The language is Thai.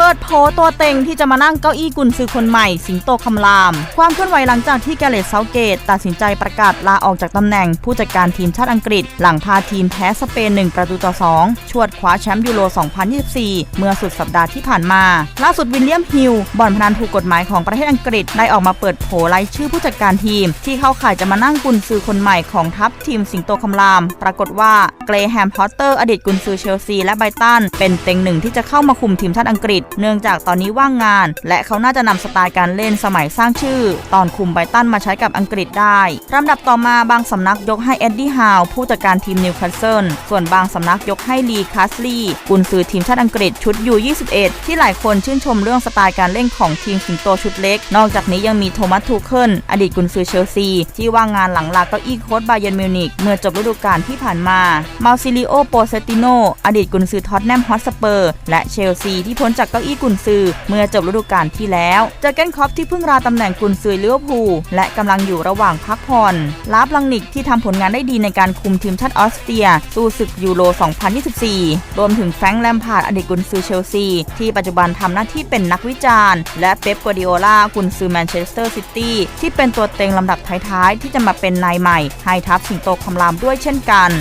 เปิดโผตัวเต็งที่จะมานั่งเก้าอี้กุนซือคนใหม่ สิงโตคำราม ความเคลื่อนไหวหลังจากที่แกเรตเซาเกต ตัดสินใจประกาศลาออกจากตำแหน่งผู้จัดการทีมชาติอังกฤษ หลังพาทีมแพ้สเปน 1 ประตูต่อ 2 ชวดคว้าแชมป์ยูโร 2024 เมื่อสุดสัปดาห์ที่ผ่านมา ล่าสุดวิลเลียมฮิลบ่อนพนันถูกกฎหมายของประเทศอังกฤษได้ออกมาเปิดโผรายชื่อผู้จัดการทีม ที่เข้าข่ายจะมานั่งกุนซือคนใหม่ของทัพทีมสิงโตคำราม ปรากฏว่าเกรแฮมพอตเตอร์อดีตกุนซือเชลซีและไบรตันเป็นเต็งหนึ่งที่จะเข้ามาคุมทีมชาติอังกฤษเนื่องจากตอนนี้ว่างงาน และเขาน่าจะนำสไตล์การเล่นสมัยสร้างชื่อ ตอนคุมไบตันมาใช้กับอังกฤษได้ลำดับต่อมาบางสำนักยกให้เอ็ดดี้ฮาวผู้จัดการทีมนิวคาสเซิลส่วนบางสำนักยกให้ลีคัสลีย์กุนซือทีมชาติอังกฤษชุดยู21ที่หลายคนชื่นชมเรื่องสไตล์การเล่นของทีมสิงโตชุดเล็ก นอกจากนี้ยังมีโทมัสทูเคิลอดีตกุนซือเชลซี ที่ว่างงานหลังลาเก้าอี้โค้ชบาเยนมิวนิกเมื่อจบฤดูกาลที่ผ่านมามาซิลิโอโปเซติโนอดีตกุนซือท็อตแนมฮอตสเปอร์และเชลซีที่พ้นจากก้าอี้กุนซือ เมื่อจบฤดูกาลที่แล้วเจอเกนคอปที่เพิ่งราตำแหน่งกุนซือลิเวอร์พูลและกำลังอยู่ระหว่างพักผ่อนลาบลังนิกที่ทำผลงานได้ดีในการคุมทีมชาติออสเตรีย สู้ศึกยูโร 2024 รวมถึงแฟรงค์แลมพาร์ดอดีตกุนซือเชลซี ที่ปัจจุบันทำหน้าที่เป็นนักวิจารณ์ และเป๊ปกัวดิโอลากุนซือแมนเชสเตอร์ซิตี้ที่เป็นตัวเต็งลำดับท้ายๆ ที่จะมาเป็นนายใหม่ ให้ทัพสิงโตคำรามด้วยเช่นกัน